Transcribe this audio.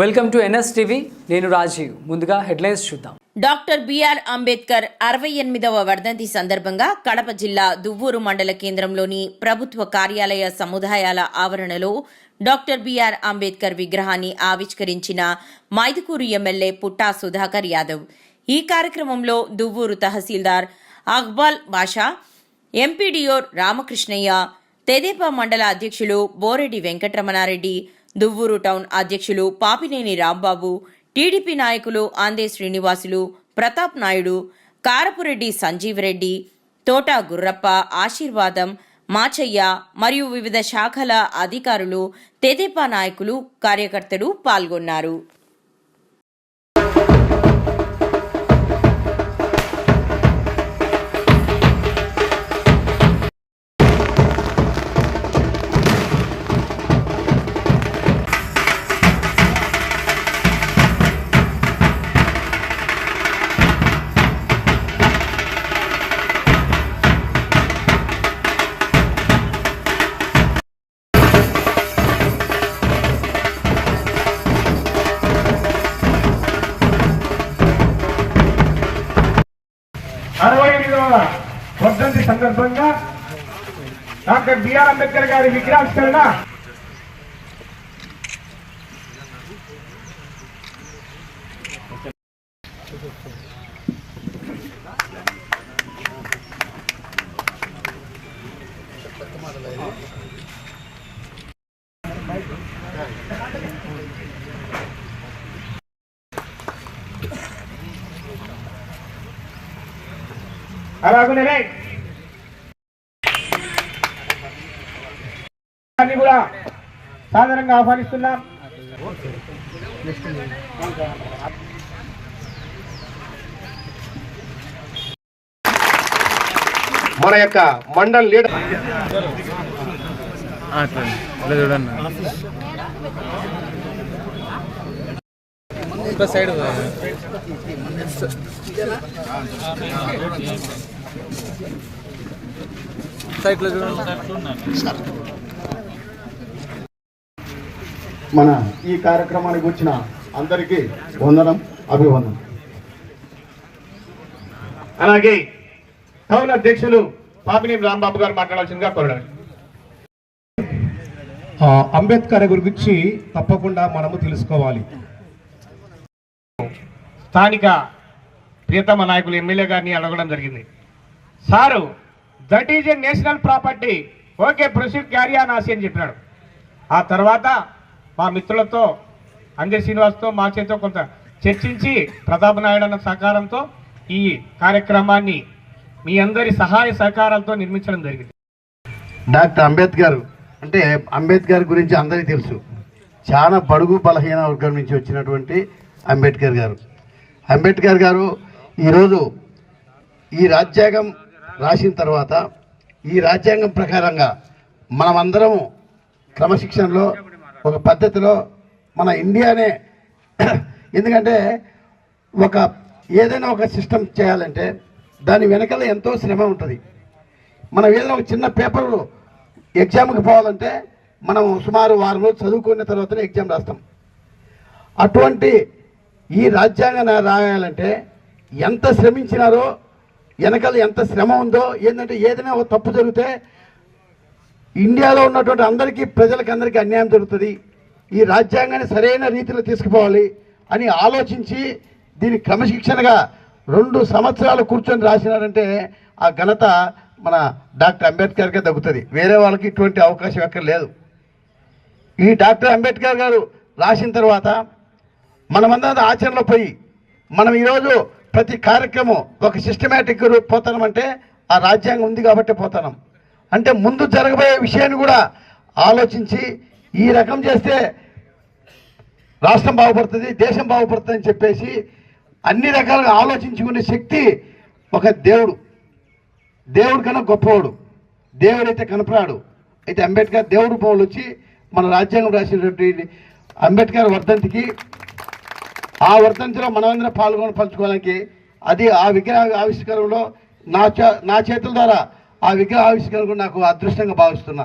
Welcome to NS TV. నేను రాజీవ్. ముందుగా headlines చూద్దాం. డాక్టర్ బిఆర్ అంబేద్కర్ అరవై ఎనిమిదవ వర్ధంతి సందర్భంగా కడప జిల్లా దువ్వూరు మండల కేంద్రంలోని ప్రభుత్వ కార్యాలయ సముదాయాల ఆవరణలో డాక్టర్ బిఆర్ అంబేద్కర్ విగ్రహాన్ని ఆవిష్కరించిన మైదుకూరు ఎమ్మెల్యే పుట్టా సుధాకర్ యాదవ్. ఈ కార్యక్రమంలో దువ్వూరు తహసీల్దార్ అక్బాల్ బాషా ఎంపీడీఓ రామకృష్ణయ్య తెదేపా మండల అధ్యక్షులు బోరెడ్డి వెంకటరమణారెడ్డి దువ్వూరు టౌన్ అధ్యక్షులు పాపినేని రాంబాబు టీడీపీ నాయకులు ఆందే శ్రీనివాసులు ప్రతాప్ నాయుడు కారపురెడ్డి సంజీవ్ రెడ్డి తోటా గుర్రప్ప ఆశీర్వాదం మాచయ్య మరియు వివిధ శాఖల అధికారులు తెదేపా నాయకులు కార్యకర్తలు పాల్గొన్నారు. అరవై ఎనిమిదవ వర్ధంతి సందర్భంగా డాక్టర్ బిఆర్ అంబేద్కర్ గారి విగ్రహావిష్కరణ అలాగనే కూడా సాధారణంగా ఆహ్వానిస్తున్నాం మన యొక్క మండల్ లీడర్ చూడండి సైడ్ మన ఈ కార్యక్రమానికి వచ్చిన అందరికీ వందనం అభివందనం. అలాగే టౌన్ అధ్యక్షులు పాపిని రాంబాబు గారు మాట్లాడాల్సిందిగా కోరడానికి. అంబేద్కర్ గురించి తప్పకుండా మనము తెలుసుకోవాలి. స్థానిక ప్రియతమ నాయకులు ఎమ్మెల్యే గారిని అడగడం జరిగింది. Sir that is a national property okay proceed carry on అని చెప్పినాడు. ఆ తర్వాత మా మిత్రులతో అంజయ్ శ్రీనివాస్తో మా చేతితో కొంత చర్చించి ప్రతాప్ నాయుడు అన్న సహకారంతో ఈ కార్యక్రమాన్ని మీ అందరి సహాయ సహకారాలతో నిర్మించడం జరిగింది. డాక్టర్ అంబేద్కర్ అంటే అంబేద్కర్ గురించి అందరికీ తెలుసు. చాలా బడుగు బలహీన వర్గం నుంచి వచ్చినటువంటి అంబేద్కర్ గారు. అంబేద్కర్ గారు ఈరోజు ఈ రాజ్యాంగం రాసిన తర్వాత ఈ రాజ్యాంగం ప్రకారంగా మనమందరము క్రమశిక్షణలో ఒక పద్ధతిలో మన ఇండియానే ఎందుకంటే ఒక ఏదైనా ఒక సిస్టమ్ చేయాలంటే దాని వెనకాల ఎంతో శ్రమ ఉంటుంది. మనం ఏదైనా ఒక చిన్న పేపర్లు ఎగ్జామ్కి పోవాలంటే మనం సుమారు వారం రోజులు చదువుకున్న తర్వాతనే ఎగ్జామ్ రాస్తాం. అటువంటి ఈ రాజ్యాంగం రాయాలంటే ఎంత శ్రమించినారో వెనకాల ఎంత శ్రమ ఉందో ఏంటంటే ఏదైనా ఒక తప్పు జరిగితే ఇండియాలో ఉన్నటువంటి అందరికీ ప్రజలకు అందరికీ అన్యాయం జరుగుతుంది. ఈ రాజ్యాంగాన్ని సరైన రీతిలో తీసుకుపోవాలి అని ఆలోచించి దీని క్రమశిక్షణగా రెండు సంవత్సరాలు కూర్చొని రాసినారంటే ఆ ఘనత మన డాక్టర్ అంబేద్కర్కే దక్కుతుంది. వేరే వాళ్ళకి ఇటువంటి అవకాశం ఎక్కడ లేదు. ఈ డాక్టర్ అంబేద్కర్ గారు రాసిన తర్వాత మనమందరం ఆచరణలో పోయి మనం ఈరోజు ప్రతి కార్యక్రమం ఒక సిస్టమేటిక్ పోతామంటే ఆ రాజ్యాంగం ఉంది కాబట్టి పోతానం. అంటే ముందు జరగబోయే విషయాన్ని కూడా ఆలోచించి ఈ రకం చేస్తే రాష్ట్రం బాగుపడుతుంది దేశం బాగుపడుతుంది అని చెప్పేసి అన్ని రకాలుగా ఆలోచించుకునే శక్తి ఒక దేవుడు. దేవుడు కన్నా గొప్పవాడు. దేవుడైతే కనపరాడు. అయితే అంబేద్కర్ దేవుడు పౌలు వచ్చి మన రాజ్యాంగం రాసినటువంటి అంబేద్కర్ వర్ధంతికి ఆ వర్ధంతిలో మనమందరం పాల్గొని పంచుకోవడానికి అది ఆ విగ్రహ ఆవిష్కరణలో నా చే నా చేతుల ద్వారా ఆ విగ్రహ ఆవిష్కరణ నాకు అదృష్టంగా భావిస్తున్నా.